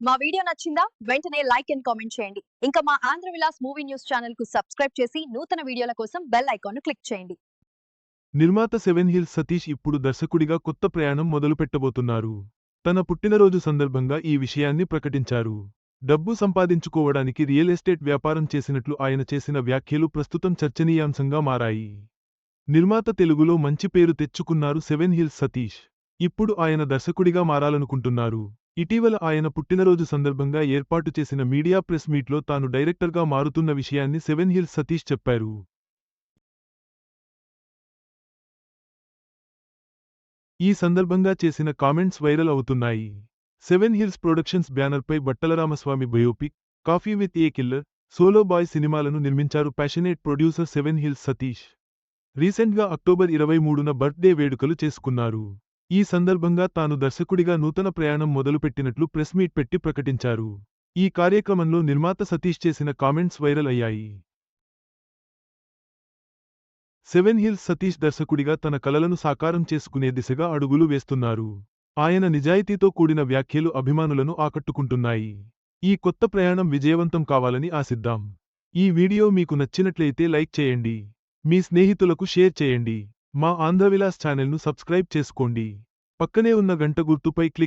మా వీడియో నచ్చిందా? వెంటనే లైక్ అండ్ కామెంట్ చేయండి. ఇంకా మా ఆంధ్ర విలాస్ మూవీ న్యూస్ ఛానల్కు సబ్స్క్రైబ్ చేసి నూతన వీడియోల కోసం బెల్ ఐకాన్ను క్లిక్ చేయండి. నిర్మాత సెవెన్ హిల్స్ సతీష్ ఇప్పుడు దర్శకుడిగా కొత్త ప్రయాణం మొదలు పెట్టబోతున్నారు. తన పుట్టినరోజు సందర్భంగా ఈ విషయాన్ని ప్రకటించారు. డబ్బు సంపాదించుకోవడానికి రియల్ ఎస్టేట్ వ్యాపారం చేసినట్లు ఆయన చేసిన వ్యాఖ్యలు ప్రస్తుతం చర్చనీయాంశంగా మారాయి. నిర్మాత తెలుగులో మంచి పేరు తెచ్చుకున్నారు సెవెన్ హిల్స్ సతీష్. ఇప్పుడు ఆయన దర్శకుడిగా మారాలనుకుంటున్నారు. ఇటీవల ఆయన పుట్టినరోజు సందర్భంగా ఏర్పాటు చేసిన మీడియా ప్రెస్ మీట్లో తాను డైరెక్టర్గా మారుతున్న విషయాన్ని సెవెన్ హిల్స్ సతీష్ చెప్పారు. ఈ సందర్భంగా చేసిన కామెంట్స్ వైరల్ అవుతున్నాయి. సెవెన్ హిల్స్ ప్రొడక్షన్స్ బ్యానర్పై Battala Ramaswamy biopic coffee with a killer solo boy సినిమాలను నిర్మించారు passionate producer seven hills Satish. రీసెంట్గా అక్టోబర్ ఇరవై మూడున బర్త్డే వేడుకలు చేసుకున్నారు. ఈ సందర్భంగా తాను దర్శకుడిగా నూతన ప్రయాణం మొదలుపెట్టినట్లు ప్రెస్ మీట్ పెట్టి ప్రకటించారు. ఈ కార్యక్రమంలో నిర్మాత సతీష్ చేసిన కామెంట్స్ వైరల్ అయ్యాయి. సెవెన్ హిల్స్ సతీష్ దర్శకుడిగా తన కలలను సాకారం చేసుకునే దిశగా అడుగులు వేస్తున్నారు. ఆయన నిజాయితీతో కూడిన వ్యాఖ్యలు అభిమానులను ఆకట్టుకుంటున్నాయి. ఈ కొత్త ప్రయాణం విజయవంతం కావాలని ఆశిద్దాం. ఈ వీడియో మీకు నచ్చినట్లయితే లైక్ చేయండి. మీ స్నేహితులకు షేర్ చేయండి. మా ఆంధ్రవిలాస్ ఛానల్ను సబ్స్క్రైబ్ చేసుకోండి. పక్కనే ఉన్న గంట గుర్తుపై క్లిక్